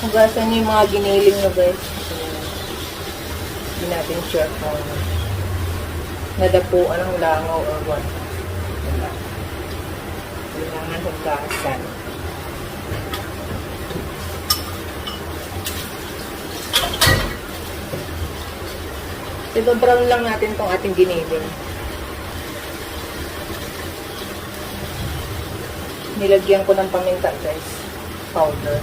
Hugasan niyo yung mga giniling nyo guys. Hindi natin sure kung nadapuan ng langaw or what. Wala. Kailangan hugasan. Ito brown lang natin tong ating giniling. Nilagyan ko ng paminta guys. Powder.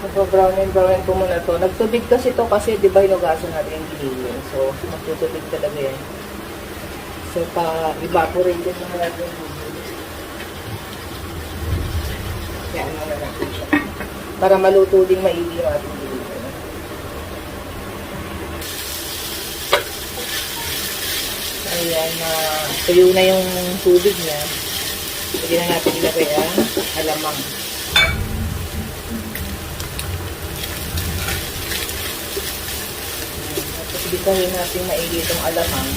Magpa-brownin brownin ko muna to. Nagtubig kasi to kasi di ba hinugasan natin yung giniling. So, magtutubig talaga yan. So, pa-evaporate din naman natin yung. Yan, ano na natin siya. Para maluto din maigi yung Ayan, na tuyo na yung tubig niya. Pwede na natin ilagay ang alamang. Tapos bitahin natin maigi itong alamang.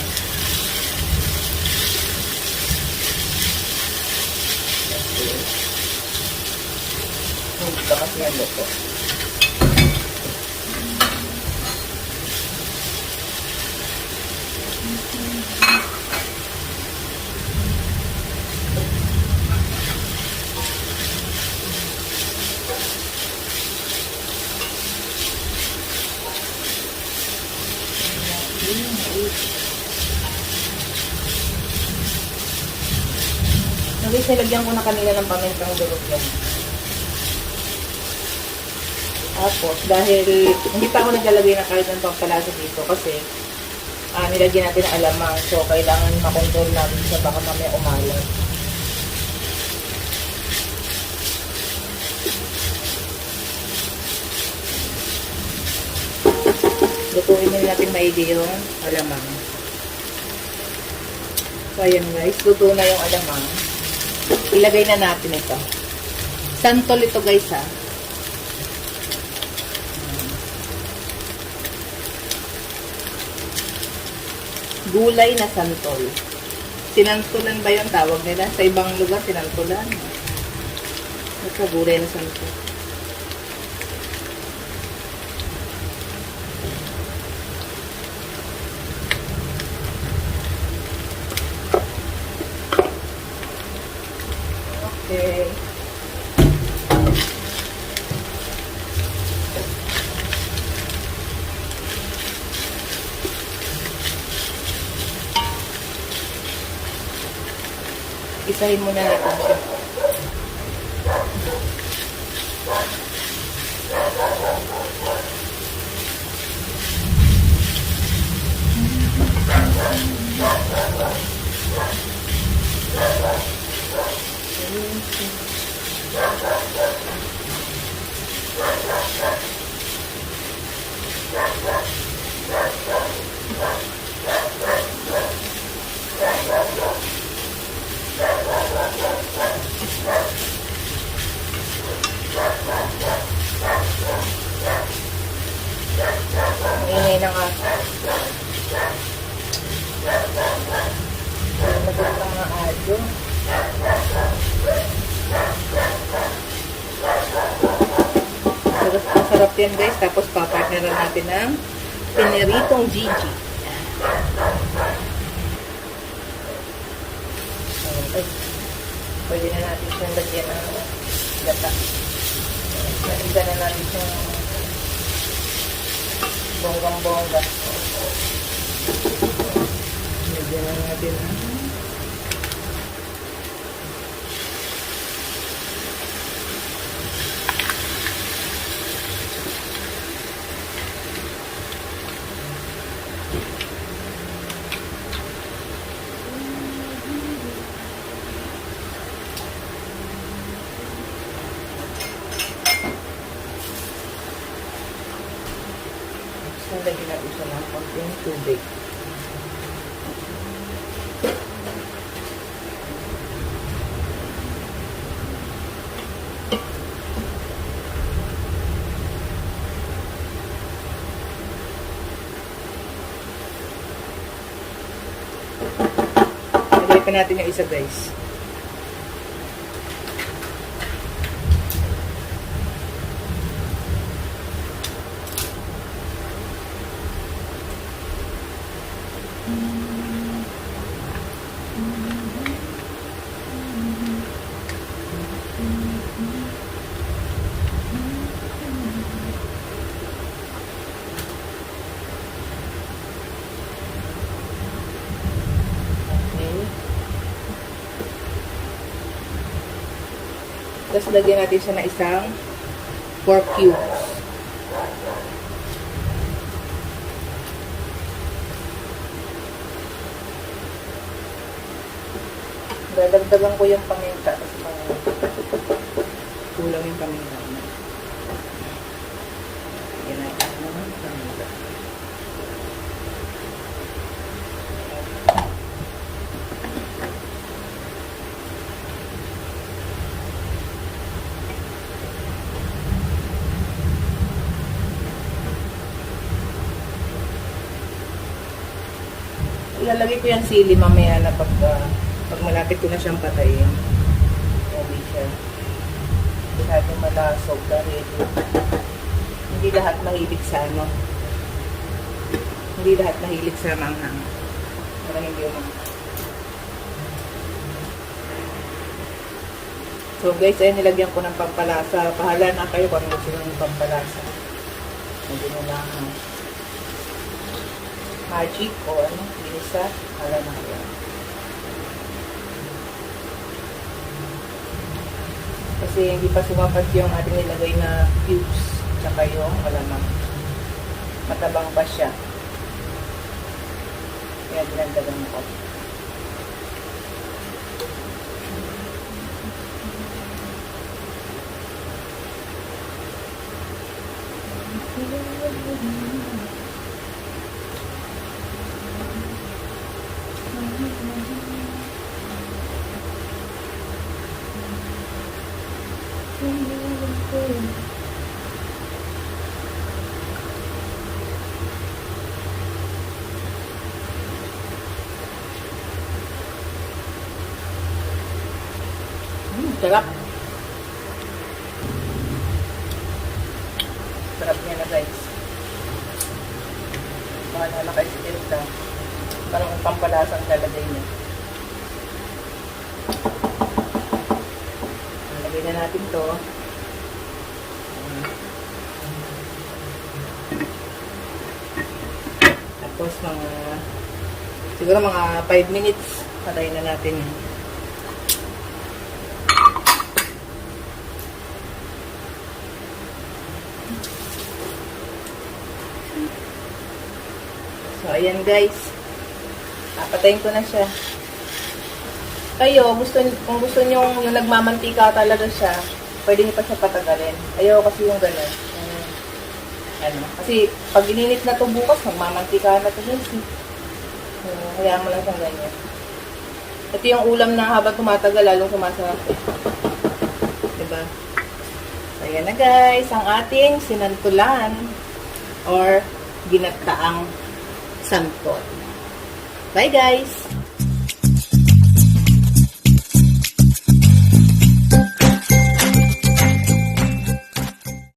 Okay. Hindi ka kasi yan luto. Nagis nilagyan ko na kanina ng pamintang durog yan. Tapos, dahil hindi pa ako naglalagay na kahit ng pampalasa dito kasi ah nilagyan natin ng alamang. So, kailangan makontrol natin sa baka mamaya umalat. Lutuin din natin maigi yung alamang. So, ayan guys. Luto na yung alamang. Ilagay na natin ito. Santol ito guys ha. Gulay na santol. Sinantulan ba yung tawag nila? Sa ibang lugar, sinantulan. Basta gulay na santol. Okay. Isahin mo na natin siya. Ang ingay ng aso. Magot ng mga adyo. Sarap, masarap yan guys. Tapos papartneran natin ng piniritong Gigi. Ayan, ay. Pwede na natin siyang lagyan ng gata. Naliga na natin siyang bonggang-bongga. Lagyan na natin ang So, lagyan natin siya ng konting tubig. Lagyan natin yung isa guys. Tapos lagyan natin siya ng isang pork cubes. Dadagdagan ko yung paminta kasi kulang yung paminta. Ilalagay ko yung sili mamaya na pag, ah, pag malapit ko na siyang patayin. Okay siya. Hindi natin malasog dahil hindi lahat mahilig sa ano. Hindi lahat mahilig sa manghang. Para hindi yung So guys, ayun nilagyan ko ng pampalasa. Pahala na kayo kung ano gusto ng pampalasa. Hindi mo lang magic o ano, binisa. Pahala na kayo. Kasi hindi pa sumapat yung ating nilagay na cubes. Tsaka yung malamang. Matabang pa siya. Kaya dinagdagan ko. Mm, sarap. Sarap niya na guys. Bahala na kayo sa tinta. Parang ang pampalasang lalagay niya. Lagay na natin to. Tapos mga siguro mga 5 minutes patayin na natin yan. So, ayan guys. Papatayin ko na siya. Kayo, gusto, kung gusto nyo yung nagmamantika talaga siya, pwede nyo pa siya patagalin. Ayaw kasi yung gano'n. Ano. Kasi pag ininit na to bukas, magmamantika na to guys. Uh, hayaan mo lang siyang ganyan. Ito yung ulam na habang tumatagal, lalong sumasarap. eh. Diba? So, ayan na guys, ang ating sinantulan or ginataang santol. Bye guys!